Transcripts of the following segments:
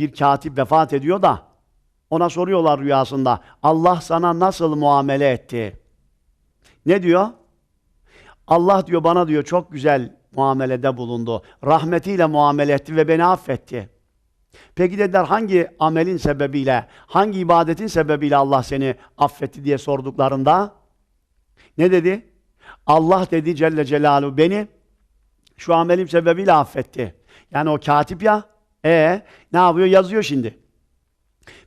bir katip vefat ediyor da ona soruyorlar rüyasında. Allah sana nasıl muamele etti? Ne diyor? Allah diyor bana diyor çok güzel muamelede bulundu. Rahmetiyle muamele etti ve beni affetti. Peki dediler hangi amelin sebebiyle, hangi ibadetin sebebiyle Allah seni affetti diye sorduklarında ne dedi? Allah dedi Celle Celaluhu beni şu amelim sebebiyle affetti. Yani o katip ya. E ne yapıyor? Yazıyor şimdi.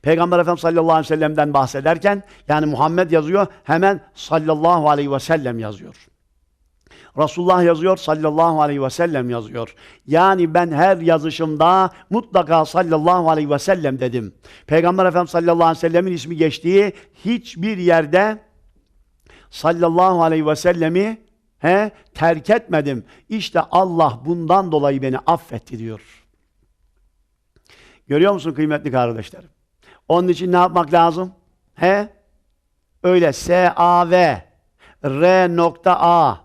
Peygamber Efendimiz sallallahu aleyhi ve sellem'den bahsederken yani Muhammed yazıyor hemen sallallahu aleyhi ve sellem yazıyor. Resulullah yazıyor, sallallahu aleyhi ve sellem yazıyor. Yani ben her yazışımda mutlaka sallallahu aleyhi ve sellem dedim. Peygamber Efendimiz sallallahu aleyhi ve sellemin ismi geçtiği hiçbir yerde sallallahu aleyhi ve sellemi he, terk etmedim. İşte Allah bundan dolayı beni affetti diyor. Görüyor musun kıymetli kardeşlerim? Onun için ne yapmak lazım? He? Öyle S-A-V R nokta A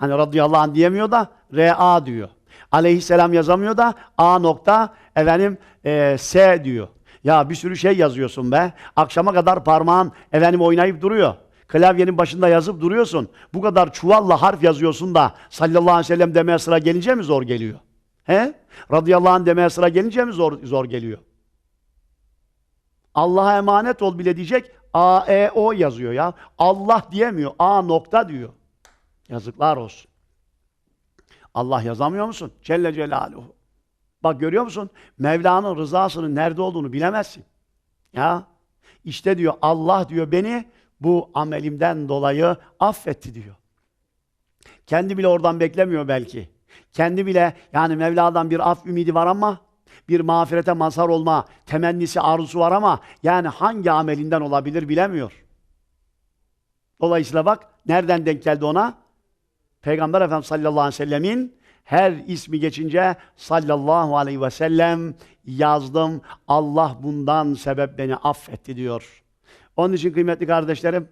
Hani radıyallahu anh diyemiyor da R-A diyor. Aleyhisselam yazamıyor da A nokta efendim e, S diyor. Ya bir sürü şey yazıyorsun be. Akşama kadar parmağın efendim oynayıp duruyor. Klavyenin başında yazıp duruyorsun. Bu kadar çuvalla harf yazıyorsun da sallallahu aleyhi ve sellem demeye sıra gelince mi zor geliyor? He? Radıyallahu anh demeye sıra gelince mi zor, zor geliyor? Allah'a emanet ol bile diyecek. A, E, O yazıyor ya. Allah diyemiyor. A nokta diyor. Yazıklar olsun. Allah yazamıyor musun? Celle Celaluhu. Bak görüyor musun? Mevla'nın rızasının nerede olduğunu bilemezsin. Ya işte diyor Allah diyor beni bu amelimden dolayı affetti diyor. Kendi bile oradan beklemiyor belki. Kendi bile yani Mevla'dan bir af ümidi var ama bir mağfirete mazhar olma temennisi arzusu var ama yani hangi amelinden olabilir bilemiyor. Dolayısıyla bak nereden denk geldi ona? Peygamber Efendimiz sallallahu aleyhi ve sellemin her ismi geçince sallallahu aleyhi ve sellem yazdım. Allah bundan sebep beni affetti diyor. Onun için kıymetli kardeşlerim,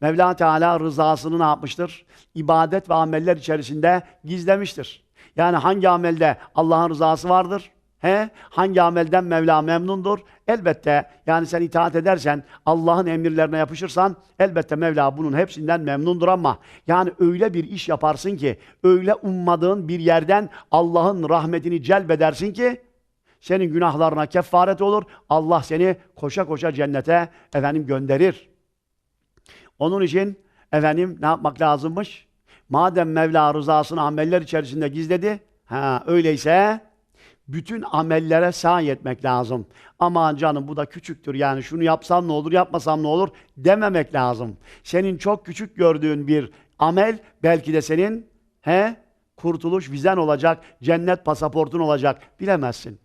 Mevla Teala rızasını ne yapmıştır? İbadet ve ameller içerisinde gizlemiştir. Yani hangi amelde Allah'ın rızası vardır? He? Hangi amelden Mevla memnundur? Elbette yani sen itaat edersen, Allah'ın emirlerine yapışırsan elbette Mevla bunun hepsinden memnundur ama yani öyle bir iş yaparsın ki, öyle ummadığın bir yerden Allah'ın rahmetini celbedersin ki senin günahlarına kefaret olur. Allah seni koşa koşa cennete efendim gönderir. Onun için efendim ne yapmak lazımmış? Madem Mevla rızasını ameller içerisinde gizledi, ha öyleyse bütün amellere sahi etmek lazım. Aman canım bu da küçüktür yani şunu yapsam ne olur yapmasam ne olur dememek lazım. Senin çok küçük gördüğün bir amel belki de senin he kurtuluş vizen olacak, cennet pasaportun olacak bilemezsin.